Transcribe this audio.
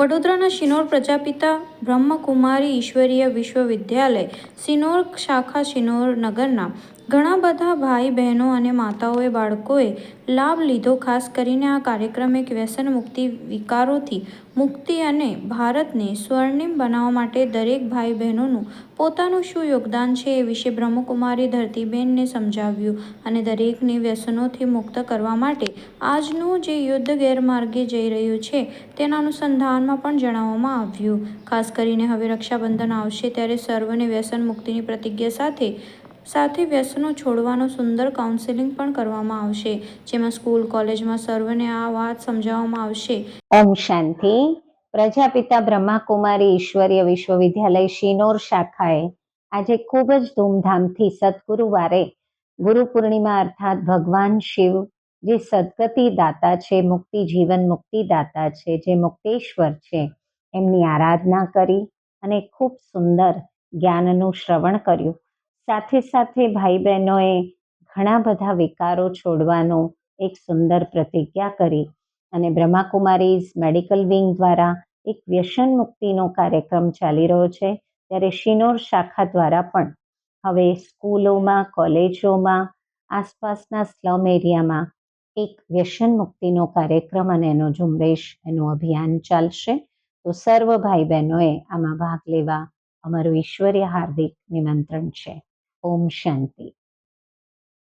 વડોદરાના શિનોર પ્રજાપિતા બ્રહ્મકુમારી ઈશ્વરીય વિશ્વવિદ્યાલય શિનોર શાખા શિનોર નગરના ઘણા બધા ભાઈ બહેનો અને માતાઓએ બાળકોએ લાભ લીધો, ખાસ કરીને આ કાર્યક્રમ એક વ્યસન મુક્તિ વિકારોથી મુક્તિ અને ભારતને સ્વર્ણિમ બનાવવા માટે દરેક ભાઈ બહેનોનું પોતાનું શું યોગદાન છે એ વિશે બ્રહ્મકુમારી ધરતીબેનને સમજાવ્યું અને દરેકને વ્યસનોથી મુક્ત કરવા માટે આજનું જે યુદ્ધ ગેરમાર્ગે જઈ રહ્યું છે તેના અનુસંધાનમાં પણ જણાવવામાં આવ્યું. ખાસ કરીને હવે રક્ષાબંધન આવશે ત્યારે સર્વને વ્યસન મુક્તિની પ્રતિજ્ઞા સાથે સાથે વ્યસનો છોડવાનો સુંદર કાઉન્સેલિંગ પણ કરવામાં આવશે, જેમાં સ્કૂલ, કોલેજમાં સર્વને આ વાત સમજાવવામાં આવશે. ઓમ શાંતિ. પ્રજાપિતા બ્રહ્માકુમારી ઈશ્વરીય વિશ્વવિદ્યાલય શિનોર શાખાએ આજે ખૂબ જ ધૂમધામથી સદગુરુવારે ગુરુ પૂર્ણિમા અર્થાત ભગવાન શિવ, જે સદગતિ દાતા છે, મુક્તિ જીવન મુક્તિ દાતા છે, જે મુક્તેશ્વર છે, એમની આરાધના કરી અને ખૂબ સુંદર જ્ઞાનનું શ્રવણ કર્યું. સાથે સાથે ભાઈ બહેનોએ ઘણા બધા વિકારો છોડવાનો એક સુંદર પ્રતિજ્ઞા કરી અને બ્રહ્માકુમારીઝ મેડિકલ વિંગ દ્વારા એક વ્યસન મુક્તિનો કાર્યક્રમ ચાલી રહ્યો છે. ત્યારે શિનોર શાખા દ્વારા પણ હવે સ્કૂલોમાં, કોલેજોમાં, આસપાસના સ્લમ એરિયામાં એક વ્યસન મુક્તિનો કાર્યક્રમ અને એનો ઝુંબેશ, એનું અભિયાન ચાલશે. તો સર્વ ભાઈ બહેનોએ આમાં ભાગ લેવા અમારું ઈશ્વરીય હાર્દિક નિમંત્રણ છે. ઓમ શાંતિ